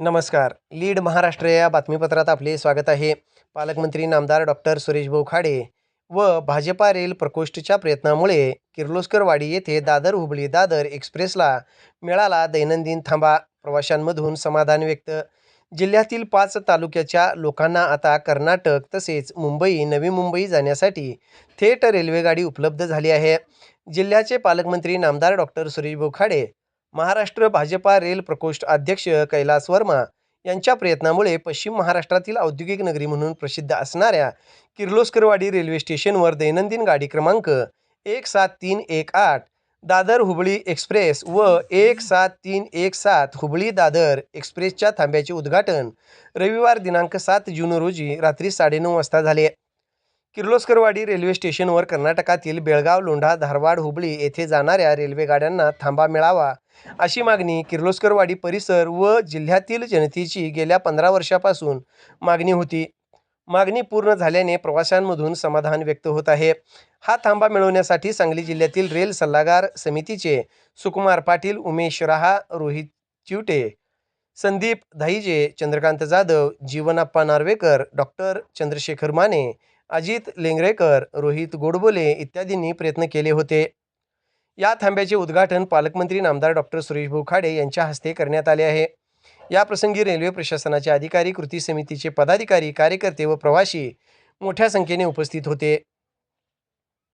नमस्कार. लीड महाराष्ट्र या बातमीपत्रात आपले स्वागत आहे. पालकमंत्री नामदार डॉक्टर सुरेशभाऊ खाडे व भाजपा रेल प्रकोष्ठच्या प्रयत्नामुळे किर्लोस्करवाडी येथे दादर हुबळी दादर एक्सप्रेसला मिळाला दैनंदिन थांबा. प्रवाशांमधून समाधान व्यक्त. जिल्ह्यातील पाच तालुक्याच्या लोकांना आता कर्नाटक तसेच मुंबई नवी मुंबई जाण्यासाठी थेट रेल्वेगाडी उपलब्ध झाली आहे. जिल्ह्याचे पालकमंत्री नामदार डॉक्टर सुरेशभाऊ खाडे महाराष्ट्र भाजपा रेल प्रकोष्ठ अध्यक्ष कैलास वर्मा यांच्या प्रयत्नामुळे पश्चिम महाराष्ट्रातील औद्योगिक नगरी म्हणून प्रसिद्ध असणाऱ्या किर्लोस्करवाडी रेल्वे स्टेशनवर दैनंदिन गाडी क्रमांक एक सात तीन एक आठ दादर हुबळी एक्सप्रेस व एक सात तीन एक सात हुबळी दादर एक्सप्रेसच्या थांब्याचे उद्घाटन रविवार दिनांक सात जून रोजी रात्री साडेनऊ वाजता झाले. किर्लोस्करवाडी रेल्वे स्टेशनवर कर्नाटकातील बेळगाव लोंढा धारवाड हुबळी येथे जाणाऱ्या रेल्वेगाड्यांना थांबा मिळावा अशी मागणी किर्लोस्करवाडी परिसर व जिल्ह्यातील जनतेची गेल्या पंधरा वर्षापासून मागणी होती. मागणी पूर्ण झाल्याने प्रवाशांमधून समाधान व्यक्त होत आहे. हा थांबा मिळवण्यासाठी सांगली जिल्ह्यातील रेल सल्लागार समितीचे सुकुमार पाटील उमेश रहा रोहित चिवटे संदीप धाईजे चंद्रकांत जाधव जीवनाप्पा नार्वेकर डॉक्टर चंद्रशेखर माने अजित लेंगरेकर रोहित गोडबोले इत्यादींनी प्रयत्न केले होते. या थांब्याचे उद्घाटन पालकमंत्री नामदार डॉक्टर सुरेशभाऊ खाडे यांच्या हस्ते करण्यात आले आहे. या प्रसंगी रेल्वे प्रशासनाचे अधिकारी कृती समितीचे पदाधिकारी कार्यकर्ते व प्रवासी मोठ्या संख्येने उपस्थित होते.